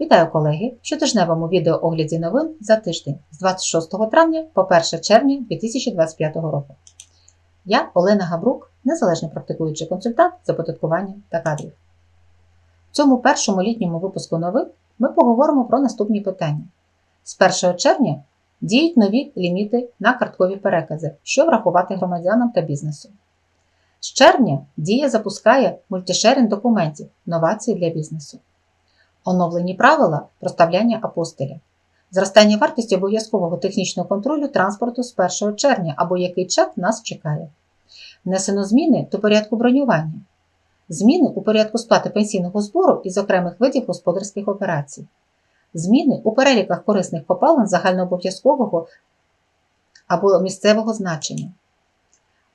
Вітаю колеги! В щотижневому відеоогляді новин за тиждень з 26 травня по 1 червня 2025 року. Я Олена Габрук, незалежний практикуючий консультант з оподаткування та кадрів. В цьому першому літньому випуску новин ми поговоримо про наступні питання. З 1 червня діють нові ліміти на карткові перекази, що врахувати громадянам та бізнесу. З червня Дія запускає мультишерінг документів новації для бізнесу. Оновлені правила проставляння апостиля. Зростання вартості обов'язкового технічного контролю транспорту з 1 червня або який чек нас чекає. Внесено зміни до порядку бронювання. Зміни у порядку сплати пенсійного збору із окремих видів господарських операцій. Зміни у переліках корисних копалин загальнообов'язкового або місцевого значення.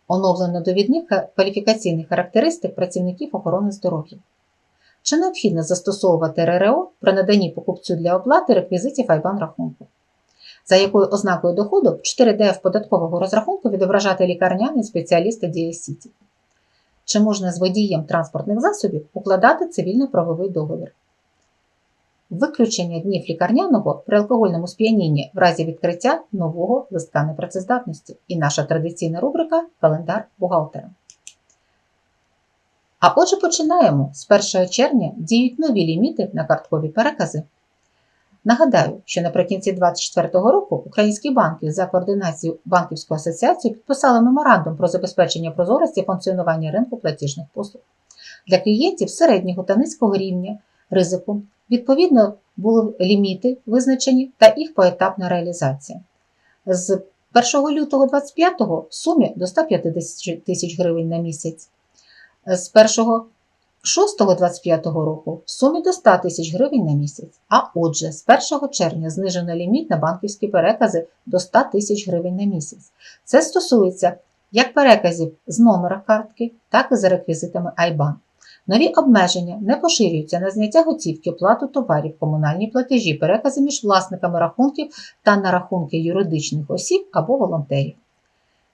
Оновлено довідник кваліфікаційних характеристик працівників охорони здоров'я. Чи необхідно застосовувати РРО при наданні покупцю для оплати реквізитів IBAN рахунку? За якою ознакою доходу в 4DF податкового розрахунку відображати лікарняний спеціаліст Дія Сіті? Чи можна з водієм транспортних засобів укладати цивільно-правовий договір? Виключення днів лікарняного при алкогольному сп'янінні в разі відкриття нового листка непрацездатності і наша традиційна рубрика Календар бухгалтера. А отже, починаємо. З 1 червня діють нові ліміти на карткові перекази. Нагадаю, що наприкінці 2024 року українські банки за координацією банківської асоціації підписали меморандум про забезпечення прозорості функціонування ринку платіжних послуг. Для клієнтів середнього та низького рівня ризику відповідно були ліміти визначені та їх поетапна реалізація. З 1 лютого 2025 в сумі до 150 тисяч гривень на місяць з 1.6.25 року в сумі до 100 тисяч гривень на місяць. А отже, з 1 червня знижено ліміт на банківські перекази до 100 тисяч гривень на місяць. Це стосується як переказів з номера картки, так і за реквізитами IBAN. Нові обмеження не поширюються на зняття готівки, оплату товарів, комунальні платежі, перекази між власниками рахунків та на рахунки юридичних осіб або волонтерів.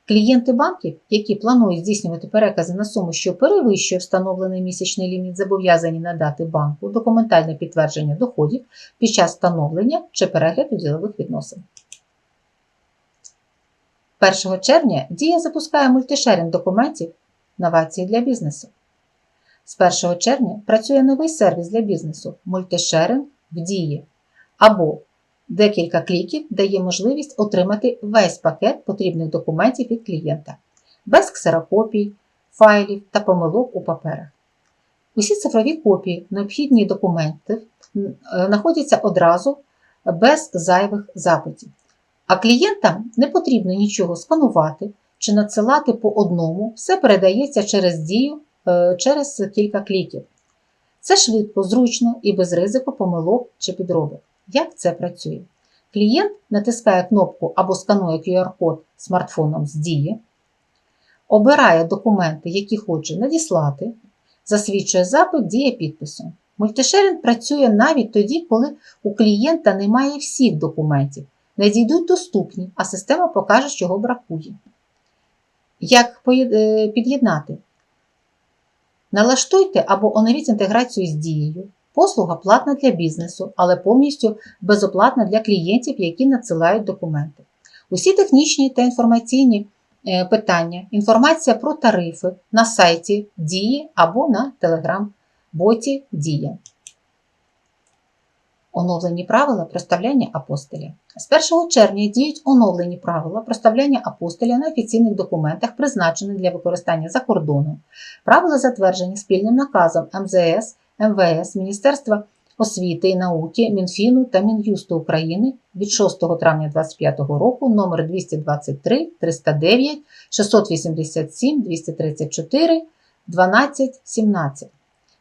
Клієнти банків, які планують здійснювати перекази на суму, що перевищує встановлений місячний ліміт, зобов'язані надати банку документальне підтвердження доходів під час встановлення чи перегляду ділових відносин. 1 червня Дія запускає мультишерінг документів новації для бізнесу. З 1 червня працює новий сервіс для бізнесу мультишеринг в Дії або Декілька кліків дає можливість отримати весь пакет потрібних документів від клієнта, без ксерокопій, файлів та помилок у паперах. Усі цифрові копії необхідні документів знаходяться одразу без зайвих запитів. А клієнтам не потрібно нічого сканувати чи надсилати по одному, все передається через дію через кілька кліків. Це швидко, зручно і без ризику помилок чи підробок. Як це працює? Клієнт натискає кнопку або сканує QR-код смартфоном з дії, обирає документи, які хоче надіслати, засвідчує запит діє підпису. Мультишерінг працює навіть тоді, коли у клієнта немає всіх документів, надійдуть доступні, а система покаже, чого бракує. Як під'єднати? Налаштуйте або оновіть інтеграцію з дією. Послуга платна для бізнесу, але повністю безоплатна для клієнтів, які надсилають документи. Усі технічні та інформаційні е, питання, інформація про тарифи на сайті Дії або на телеграм-боті Дія. Оновлені правила проставляння апостиля. З 1 червня діють оновлені правила проставляння апостиля на офіційних документах, призначених для використання за кордоном. Правила затверджені спільним наказом МЗС. МВС, Міністерства освіти і науки, Мінфіну та Мін'юсту України від 6 травня 2025 року номер 223 309 687 234 12 17.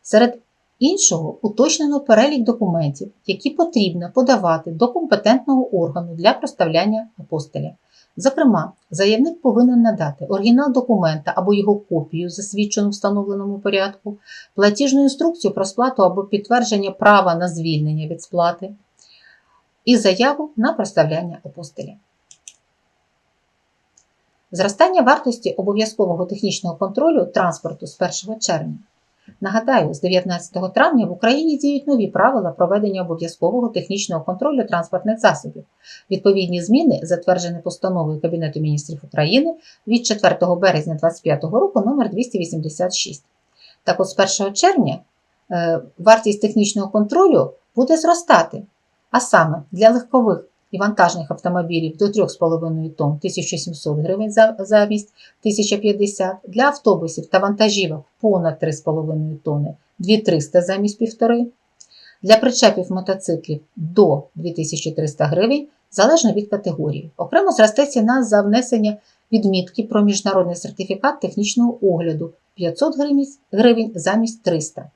Серед іншого уточнено перелік документів, які потрібно подавати до компетентного органу для проставляння апостиля. Зокрема, заявник повинен надати оригінал документа або його копію, засвідчену в встановленому порядку, платіжну інструкцію про сплату або підтвердження права на звільнення від сплати і заяву на проставляння апостиля. Зростання вартості обов'язкового технічного контролю транспорту з 1 червня. Нагадаю, з 19 травня в Україні діють нові правила проведення обов'язкового технічного контролю транспортних засобів. Відповідні зміни затверджені постановою Кабінету міністрів України від 4 березня 2025 року номер 286. Так от з 1 червня е, вартість технічного контролю буде зростати, а саме для легкових і вантажних автомобілів до 3,5 тонн 1700 гривень за- замість 1050, для автобусів та вантажівок понад 3,5 тонни 2300 замість 1,5, для причепів мотоциклів до 2300 гривень залежно від категорії. Окремо зросте ціна за внесення відмітки про міжнародний сертифікат технічного огляду 500 гривень- гривень замість 300.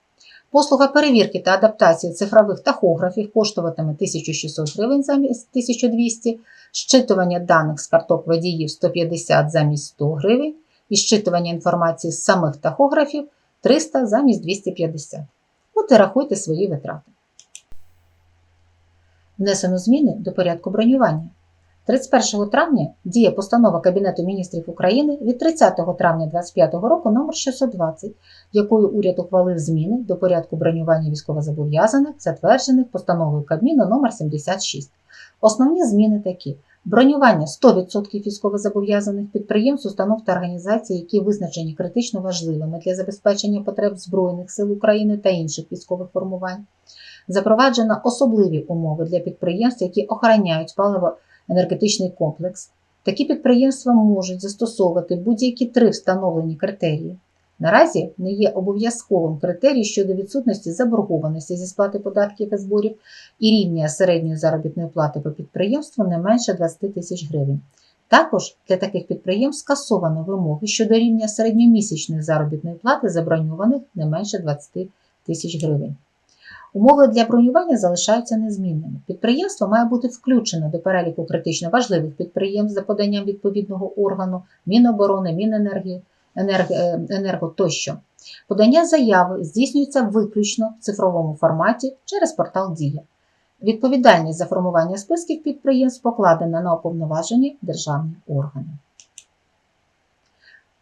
Послуга перевірки та адаптації цифрових тахографів коштуватиме 1600 гривень замість 1200, щитування даних з карток водіїв 150 замість 100 гривень і щитування інформації з самих тахографів 300 замість 250. От і рахуйте свої витрати. Внесено зміни до порядку бронювання. 31 травня діє постанова Кабінету міністрів України від 30 травня 2025 року номер 620, якою уряд ухвалив зміни до порядку бронювання військовозобов'язаних, затверджених постановою Кабміну номер 76. Основні зміни такі: бронювання 100% військовозобов'язаних підприємств, установ та організацій, які визначені критично важливими для забезпечення потреб Збройних сил України та інших військових формувань. Запроваджено особливі умови для підприємств, які охороняють паливо-енергетичний комплекс. Такі підприємства можуть застосовувати будь-які три встановлені критерії. Наразі не є обов'язковим критерій щодо відсутності заборгованості зі сплати податків і зборів і рівня середньої заробітної плати по підприємству не менше 20 тисяч гривень. Також для таких підприємств скасовано вимоги щодо рівня середньомісячної заробітної плати заброньованих не менше 20 тисяч гривень. Умови для бронювання залишаються незмінними. Підприємство має бути включено до переліку критично важливих підприємств за поданням відповідного органу Міноборони, Міненергії, енерго, е, тощо. Подання заяви здійснюється виключно в цифровому форматі через портал Дія. Відповідальність за формування списків підприємств покладена на уповноважені державні органи.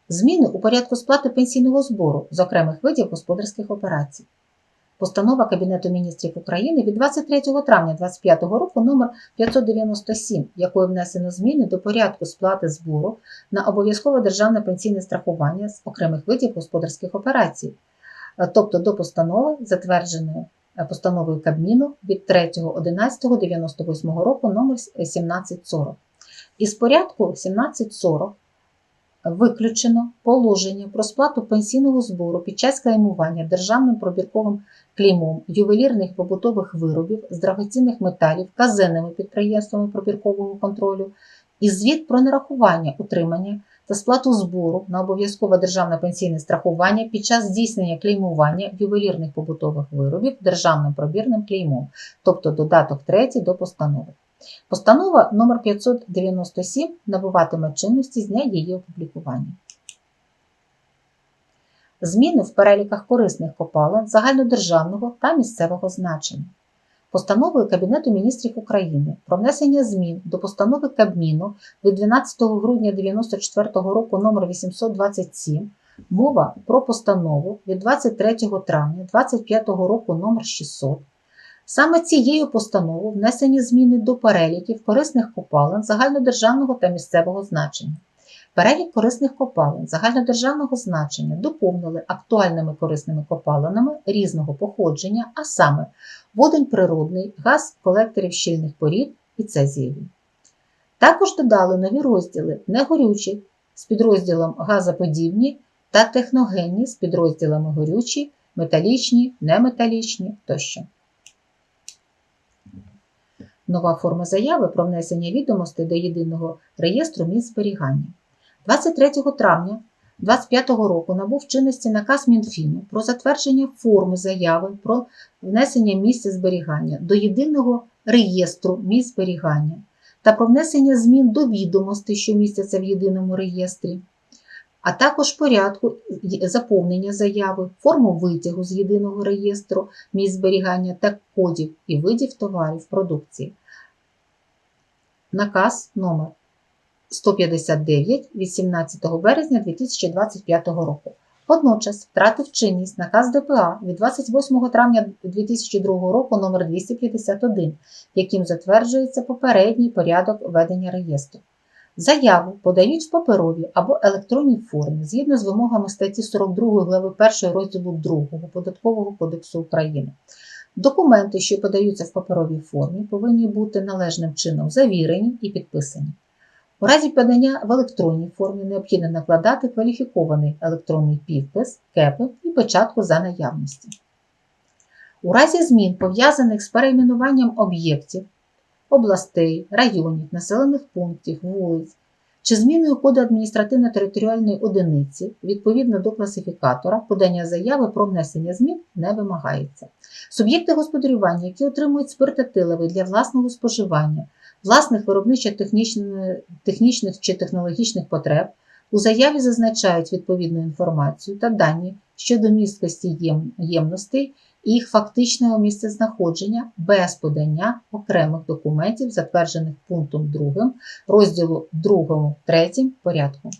Зміни у порядку сплати пенсійного збору з окремих видів господарських операцій. Постанова Кабінету міністрів України від 23 травня 2025 року номер 597, якою внесено зміни до порядку сплати збору на обов'язкове державне пенсійне страхування з окремих видів господарських операцій, е, тобто до постанови, затвердженої е, постановою Кабміну від 3.11.98 року номер 1740. Із порядку 1740 виключено положення про сплату пенсійного збору під час клеймування державним пробірковим клеймом ювелірних побутових виробів з драгоцінних металів казенними підприємствами пробіркового контролю і звіт про нарахування, утримання та сплату збору на обов'язкове державне пенсійне страхування під час здійснення клеймування ювелірних побутових виробів державним пробірним клеймом, тобто додаток 3 до постанови. Постанова номер 597 набуватиме чинності з дня її опублікування. Зміни в переліках корисних копалин загальнодержавного та місцевого значення. Постановою Кабінету міністрів України про внесення змін до постанови Кабміну від 12 грудня 1994 року номер 827 мова про постанову від 23 травня 2025 року номер 600 Саме цією постановою внесені зміни до переліків корисних копалин загальнодержавного та місцевого значення. Перелік корисних копалин загальнодержавного значення доповнили актуальними корисними копалинами різного походження, а саме водень природний, газ колекторів щільних порід і цезієві. Також додали нові розділи негорючі з підрозділом газоподібні та техногенні з підрозділами горючі, металічні, неметалічні тощо. Нова форма заяви про внесення відомостей до єдиного реєстру місць зберігання. 23 травня 2025 року набув чинності наказ Мінфіну про затвердження форми заяви про внесення місця зберігання до єдиного реєстру місць зберігання та про внесення змін до відомостей, що містяться в єдиному реєстрі, а також порядку заповнення заяви, форму витягу з єдиного реєстру місць зберігання та кодів і видів товарів продукції. Наказ номер 159 від 17 березня 2025 року. Водночас втратив чинність наказ ДПА від 28 травня 2002 року номер 251, яким затверджується попередній порядок ведення реєстру. Заяву подають в паперовій або електронній формі згідно з вимогами статті 42 глави 1 розділу 2 Податкового кодексу України. Документи, що подаються в паперовій формі, повинні бути належним чином завірені і підписані. У разі подання в електронній формі необхідно накладати кваліфікований електронний підпис, КЕПи і печатку за наявності. У разі змін, пов'язаних з перейменуванням об'єктів, областей, районів, населених пунктів, вулиць чи зміною коду адміністративно-територіальної одиниці відповідно до класифікатора, подання заяви про внесення змін не вимагається. Суб'єкти господарювання, які отримують спиртетиловий для власного споживання, власних виробничо-технічних чи технологічних потреб, у заяві зазначають відповідну інформацію та дані щодо місткості єм- ємностей їх фактичного місцезнаходження без подання окремих документів, затверджених пунктом 2 розділу 2 3 порядку.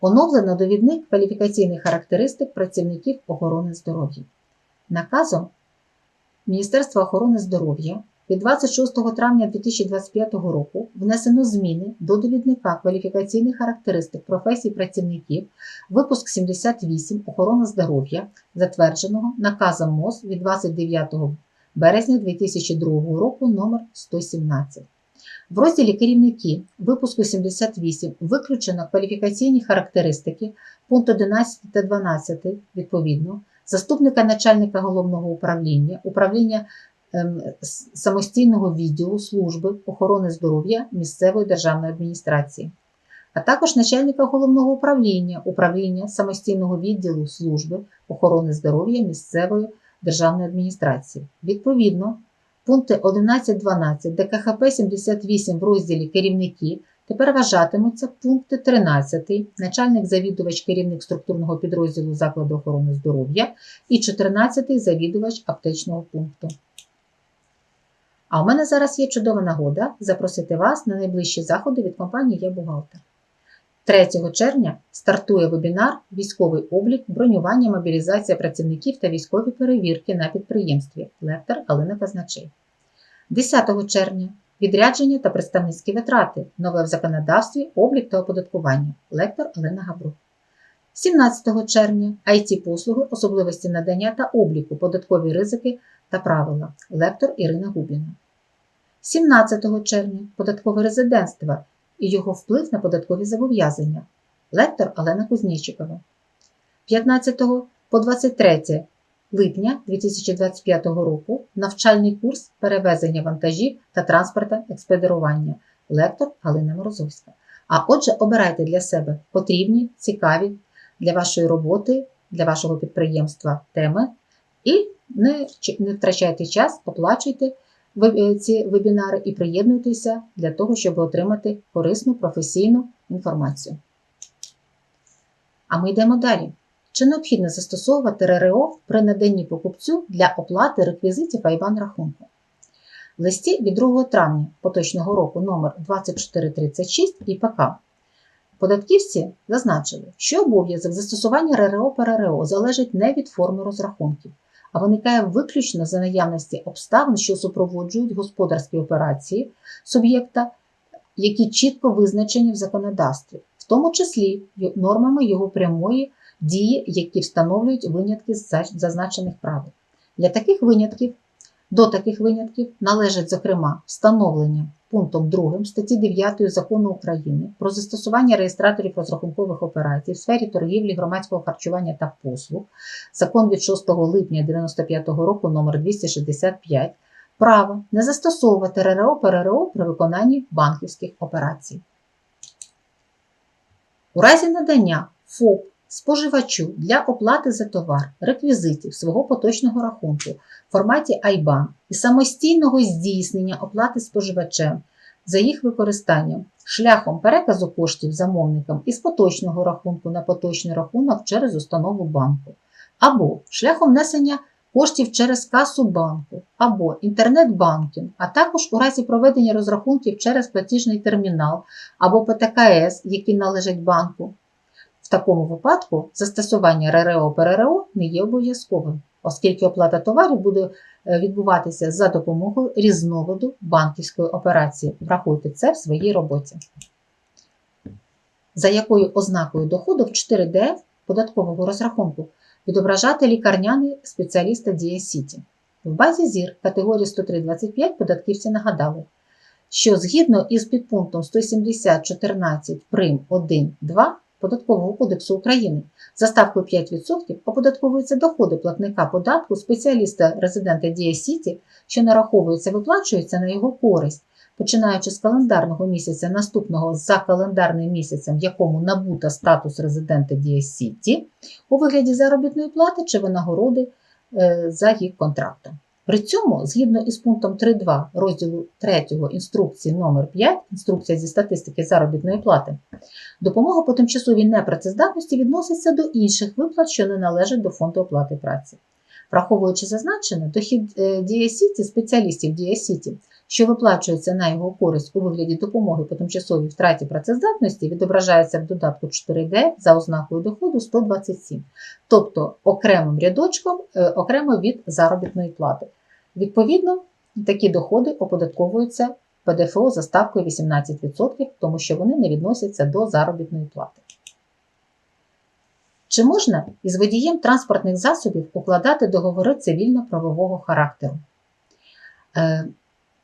Оновлено довідник кваліфікаційних характеристик працівників охорони здоров'я. Наказом Міністерства охорони здоров'я від 26 травня 2025 року внесено зміни до довідника кваліфікаційних характеристик професій працівників, випуск 78 охорона здоров'я, затвердженого наказом МОЗ від 29 березня 2002 року номер 117. В розділі Керівники випуску 78 виключено кваліфікаційні характеристики пункт 11 та 12 відповідно заступника начальника головного управління, управління самостійного відділу служби охорони здоров'я місцевої державної адміністрації, а також начальника головного управління, управління самостійного відділу служби охорони здоров'я місцевої державної адміністрації. Відповідно, пункти 11-12 ДКХП 78 в розділі Керівники тепер вважатимуться пункти 13 начальник завідувач керівник структурного підрозділу закладу охорони здоров'я і 14 завідувач аптечного пункту. А у мене зараз є чудова нагода запросити вас на найближчі заходи від компанії Я бухгалтер. 3 червня стартує вебінар Військовий облік, бронювання, мобілізація працівників та військові перевірки на підприємстві. Лектор Галина Казначей. 10 червня відрядження та представницькі витрати. Нове в законодавстві, облік та оподаткування. Лектор Олена Габрук. 17 червня it послуги, особливості надання та обліку, податкові ризики та правила. Лектор Ірина Губіна. 17 червня податкове резидентство і його вплив на податкові зобов'язання. Лектор Олена Кузнєчикова. 15 по 23 липня 2025 року навчальний курс перевезення вантажів та транспорта експедирування. Лектор Галина Морозовська. А отже, обирайте для себе потрібні, цікаві для вашої роботи, для вашого підприємства теми і не, не втрачайте час, оплачуйте ці вебінари і приєднуйтеся для того, щоб отримати корисну професійну інформацію. А ми йдемо далі. Чи необхідно застосовувати РРО при наданні покупцю для оплати реквізитів Айбан рахунку? В листі від 2 травня поточного року номер 2436 ІПК податківці зазначили, що обов'язок застосування РРО ПРРО залежить не від форми розрахунків, а виникає виключно за наявності обставин, що супроводжують господарські операції суб'єкта, які чітко визначені в законодавстві, в тому числі нормами його прямої дії, які встановлюють винятки з зазначених правил. Для таких винятків до таких винятків належить, зокрема, встановлення пунктом 2 статті 9 Закону України про застосування реєстраторів розрахункових операцій в сфері торгівлі, громадського харчування та послуг, закон від 6 липня 1995 року номер 265, право не застосовувати РРО ПРРО при виконанні банківських операцій. У разі надання ФОП споживачу для оплати за товар реквізитів свого поточного рахунку в форматі IBAN і самостійного здійснення оплати споживачем за їх використанням шляхом переказу коштів замовникам із поточного рахунку на поточний рахунок через установу банку, або шляхом внесення коштів через касу банку, або інтернет-банкінг, а також у разі проведення розрахунків через платіжний термінал або ПТКС, які належать банку. Такому випадку застосування РРО-ПРРО не є обов'язковим, оскільки оплата товарів буде е, відбуватися за допомогою різновиду банківської операції. Врахуйте це в своїй роботі. За якою ознакою доходу в 4D податкового розрахунку відображати лікарняний спеціаліста Дія Сіті. В базі ЗІР категорії 103.25 податківці нагадали, що згідно із підпунктом 170.14 прим. 1.2 Податкового кодексу України за ставкою 5% оподатковуються доходи платника податку спеціаліста резидента Дія Сіті, що нараховується, виплачується на його користь, починаючи з календарного місяця наступного за календарним місяцем, в якому набута статус резидента Дія Сіті, у вигляді заробітної плати чи винагороди е, за їх контрактом. При цьому, згідно із пунктом 3.2 розділу 3 інструкції номер 5 інструкція зі статистики заробітної плати, допомога по тимчасовій непрацездатності відноситься до інших виплат, що не належать до фонду оплати праці. Враховуючи зазначене, дохід Дія Сіті, спеціалістів Діасіті, що виплачується на його користь у вигляді допомоги по тимчасовій втраті працездатності, відображається в додатку 4D за ознакою доходу 127, тобто окремим рядочком, е, окремо від заробітної плати. Відповідно, такі доходи оподатковуються ПДФО за ставкою 18%, тому що вони не відносяться до заробітної плати. Чи можна із водієм транспортних засобів укладати договори цивільно-правового характеру?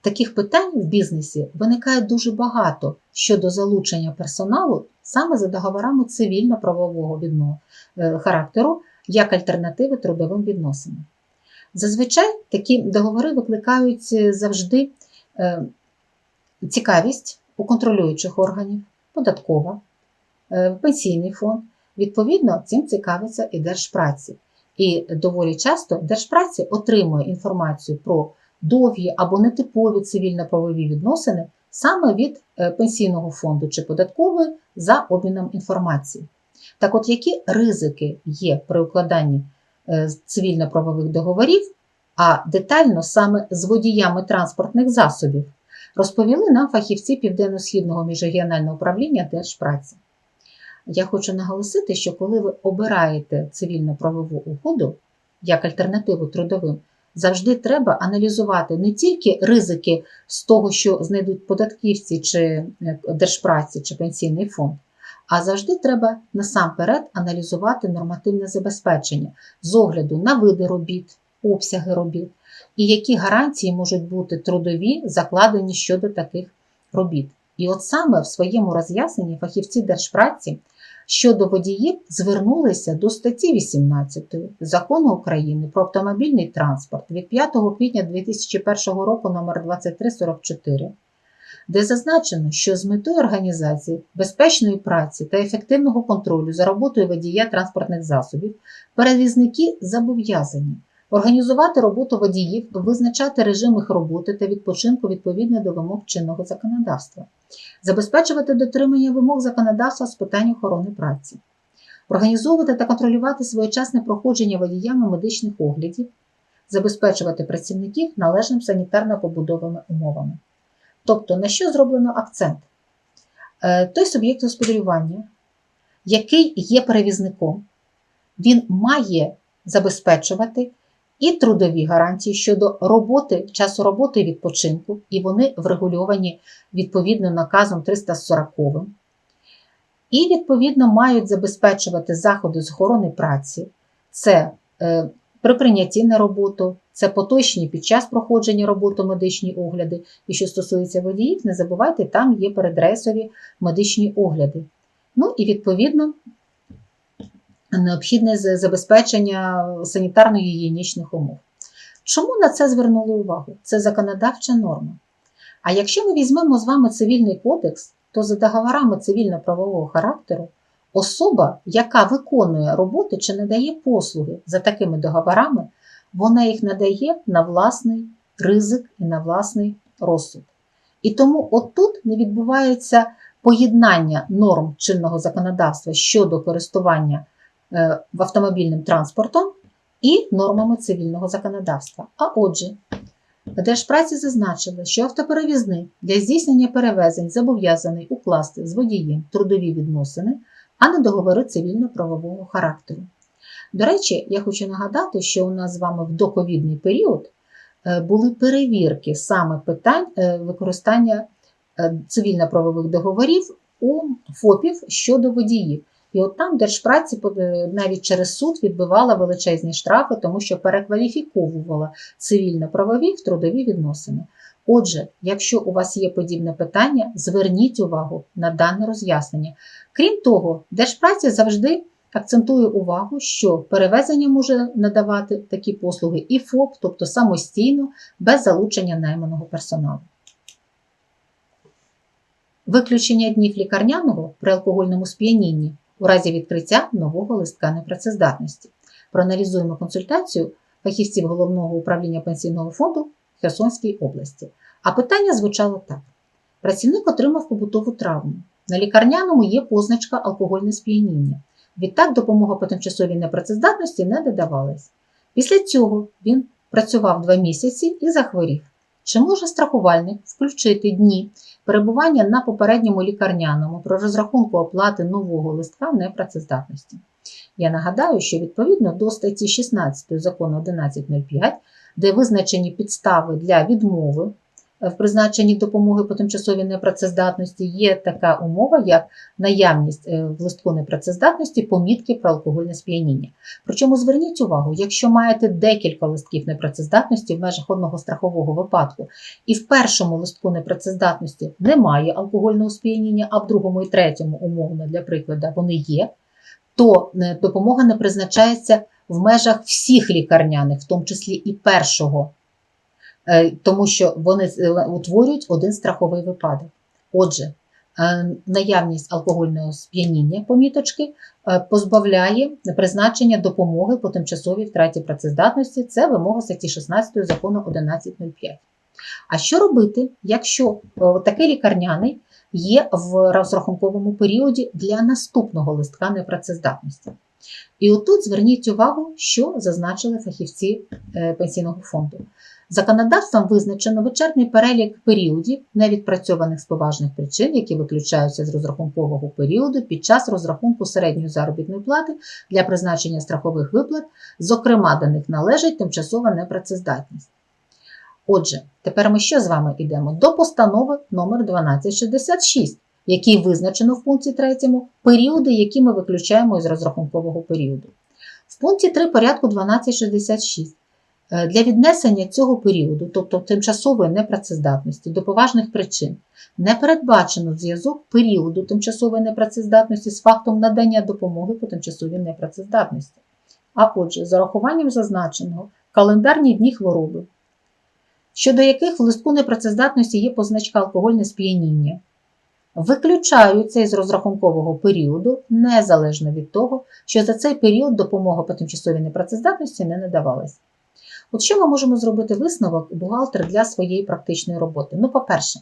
Таких питань в бізнесі виникає дуже багато щодо залучення персоналу саме за договорами цивільно-правового е, характеру як альтернативи трудовим відносинам. Зазвичай такі договори викликають е, завжди е, цікавість у контролюючих органів, податкова, пенсійний фонд. Відповідно, цим цікавиться і Держпраці. І доволі часто Держпраці отримує інформацію про довгі або нетипові цивільно-правові відносини саме від е, пенсійного фонду чи податкової за обміном інформації. Так от, які ризики є при укладанні е, цивільно-правових договорів, а детально саме з водіями транспортних засобів, розповіли нам фахівці Південно-Східного міжрегіонального управління Держпраці. Я хочу наголосити, що коли ви обираєте цивільно-правову угоду як альтернативу трудовим, завжди треба аналізувати не тільки ризики з того, що знайдуть податківці чи е, держпраці чи пенсійний фонд, а завжди треба насамперед аналізувати нормативне забезпечення з огляду на види робіт, обсяги робіт і які гарантії можуть бути трудові закладені щодо таких робіт. І от саме в своєму роз'ясненні фахівці держпраці щодо водіїв звернулися до статті 18 Закону України про автомобільний транспорт від 5 квітня 2001 року номер 2344, де зазначено, що з метою організації безпечної праці та ефективного контролю за роботою водія транспортних засобів перевізники зобов'язані організувати роботу водіїв, визначати режим їх роботи та відпочинку відповідно до вимог чинного законодавства, забезпечувати дотримання вимог законодавства з питань охорони праці, організовувати та контролювати своєчасне проходження водіями медичних оглядів, забезпечувати працівників належним санітарно-побудовими умовами. Тобто, на що зроблено акцент? Е, Той суб'єкт господарювання, який є перевізником, він має забезпечувати і трудові гарантії щодо роботи, часу роботи і відпочинку, і вони врегульовані відповідно наказом 340. І, відповідно, мають забезпечувати заходи з охорони праці, це е, при прийнятті на роботу, це поточні під час проходження роботи медичні огляди. І що стосується водіїв, не забувайте, там є передрейсові медичні огляди. Ну і відповідно необхідне забезпечення санітарно-гігієнічних умов. Чому на це звернули увагу? Це законодавча норма. А якщо ми візьмемо з вами цивільний кодекс, то за договорами цивільно-правового характеру особа, яка виконує роботи чи надає послуги за такими договорами, вона їх надає на власний ризик і на власний розсуд. І тому отут не відбувається поєднання норм чинного законодавства щодо користування автомобільним транспортом і нормами цивільного законодавства. А отже, Держпраці зазначили, що автоперевізник для здійснення перевезень зобов'язаний укласти з водієм трудові відносини а не договори цивільно-правового характеру. До речі, я хочу нагадати, що у нас з вами в доковідний період е, були перевірки саме питань е, використання е, цивільно-правових договорів у ФОПів щодо водіїв. І от там Держпраці е, навіть через суд відбивала величезні штрафи, тому що перекваліфіковувала цивільно-правові в трудові відносини. Отже, якщо у вас є подібне питання, зверніть увагу на дане роз'яснення. Крім того, Держпраця завжди акцентує увагу, що перевезення може надавати такі послуги і ФОП, тобто самостійно, без залучення найманого персоналу. Виключення днів лікарняного при алкогольному сп'янінні у разі відкриття нового листка непрацездатності. Проаналізуємо консультацію фахівців головного управління пенсійного фонду Херсонській області. А питання звучало так: працівник отримав побутову травму. На лікарняному є позначка алкогольне сп'яніння. Відтак допомога по тимчасовій непрацездатності не додавалась. Після цього він працював два місяці і захворів. Чи може страхувальник включити дні перебування на попередньому лікарняному про розрахунку оплати нового листка непрацездатності? Я нагадаю, що відповідно до статті 16 закону 1105, де визначені підстави для відмови в призначенні допомоги по тимчасовій непрацездатності, є така умова, як наявність е, в листку непрацездатності помітки про алкогольне сп'яніння. Причому зверніть увагу, якщо маєте декілька листків непрацездатності в межах одного страхового випадку, і в першому листку непрацездатності немає алкогольного сп'яніння, а в другому і третьому, умовно для прикладу, вони є, то е, допомога не призначається в межах всіх лікарняних, в тому числі і першого, е, тому що вони е, утворюють один страховий випадок. Отже, е, наявність алкогольного сп'яніння поміточки е, позбавляє призначення допомоги по тимчасовій втраті працездатності. Це вимога статті 16 закону 1105. А що робити, якщо е, такий лікарняний є в розрахунковому періоді для наступного листка непрацездатності? І отут зверніть увагу, що зазначили фахівці е, пенсійного фонду. Законодавством визначено вичерпний перелік періодів, невідпрацьованих з поважних причин, які виключаються з розрахункового періоду під час розрахунку середньої заробітної плати для призначення страхових виплат, зокрема, до них належить тимчасова непрацездатність. Отже, тепер ми що з вами йдемо? До постанови номер 1266, в якій визначено в пункті 3 періоди, які ми виключаємо із розрахункового періоду. В пункті 3 порядку 1266 Е, Для віднесення цього періоду, тобто тимчасової непрацездатності, до поважних причин, не передбачено зв'язок періоду тимчасової непрацездатності з фактом надання допомоги по тимчасовій непрацездатності. А отже, з урахуванням зазначеного календарні дні хвороби, щодо яких в листку непрацездатності є позначка алкогольне сп'яніння, виключаються із розрахункового періоду незалежно від того, що за цей період допомога по тимчасовій непрацездатності не надавалась. От що ми можемо зробити висновок бухгалтер для своєї практичної роботи? Ну, по-перше,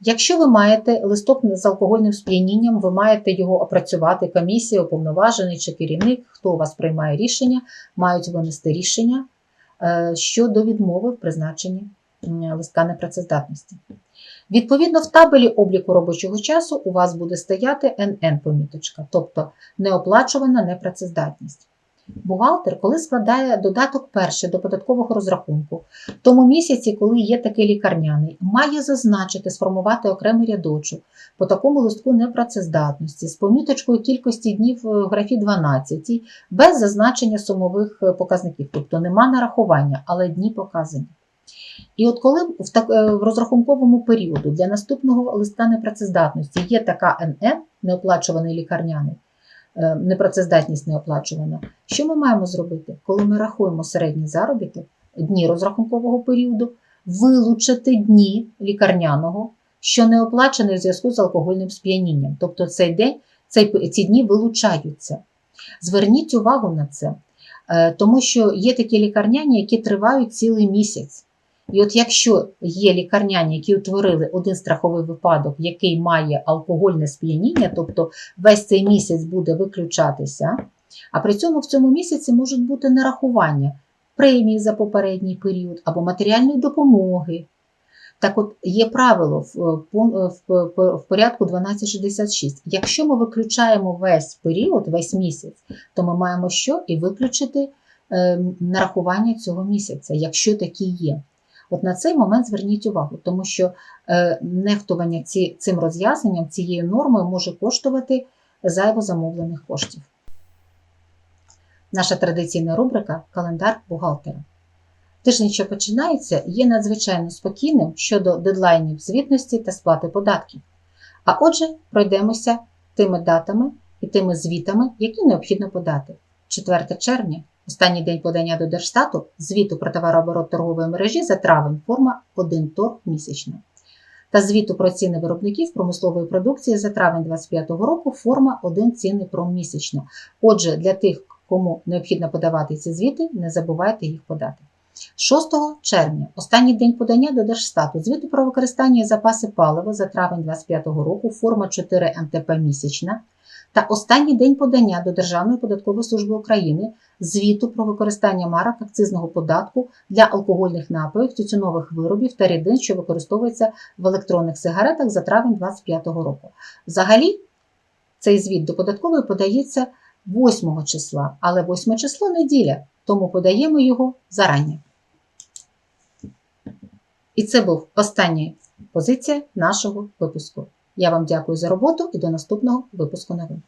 якщо ви маєте листок з алкогольним сп'янінням, ви маєте його опрацювати, комісія, уповноважений чи керівник, хто у вас приймає рішення, мають винести рішення е, щодо відмови в призначенні листка непрацездатності. Відповідно, в табелі обліку робочого часу у вас буде стояти НН-поміточка, тобто неоплачувана непрацездатність. Бухгалтер, коли складає додаток перший до податкового розрахунку, тому місяці, коли є такий лікарняний, має зазначити, сформувати окремий рядочок по такому листку непрацездатності з поміточкою кількості днів в графі 12, без зазначення сумових показників, тобто нема нарахування, але дні показані. І от коли в, так, е, в розрахунковому періоду для наступного листа непрацездатності є така НН, неоплачуваний лікарняний, е, непрацездатність неоплачувана, що ми маємо зробити? Коли ми рахуємо середній заробіток, дні розрахункового періоду, вилучити дні лікарняного, що не оплачені в зв'язку з алкогольним сп'янінням. Тобто цей день, цей, ці дні вилучаються. Зверніть увагу на це, е, тому що є такі лікарняні, які тривають цілий місяць. І от якщо є лікарняні, які утворили один страховий випадок, який має алкогольне сп'яніння, тобто весь цей місяць буде виключатися, а при цьому в цьому місяці можуть бути нарахування премії за попередній період або матеріальної допомоги, Так от є правило в, е, в- в порядку 1266. Якщо ми виключаємо весь період, весь місяць, то ми маємо що? І виключити е, нарахування цього місяця, якщо такі є. От на цей момент зверніть увагу, тому що е, нехтування ці, цим роз'ясненням, цією нормою може коштувати зайво замовлених коштів. Наша традиційна рубрика Календар бухгалтера. Тиждень, що починається, є надзвичайно спокійним щодо дедлайнів звітності та сплати податків. А отже, пройдемося тими датами і тими звітами, які необхідно подати. 4 червня, останній день подання до Держстату, звіту про товарооборот торгової мережі за травень, форма 1 торг місячно. Та звіту про ціни виробників промислової продукції за травень 2025 року, форма 1 ціни промісячно. Отже, для тих, кому необхідно подавати ці звіти, не забувайте їх подати. 6 червня, останній день подання до Держстату, звіту про використання і запаси палива за травень 2025 року, форма 4 МТП місячна, та останній день подання до Державної податкової служби України звіту про використання марок акцизного податку для алкогольних напоїв, тютюнових виробів та рідин, що використовуються в електронних сигаретах за травень 2025 року. Взагалі, цей звіт до податкової подається 8 числа, але 8 число неділя, тому подаємо його зарані. І це був остання позиція нашого випуску. Я вам дякую за роботу і до наступного випуску новин.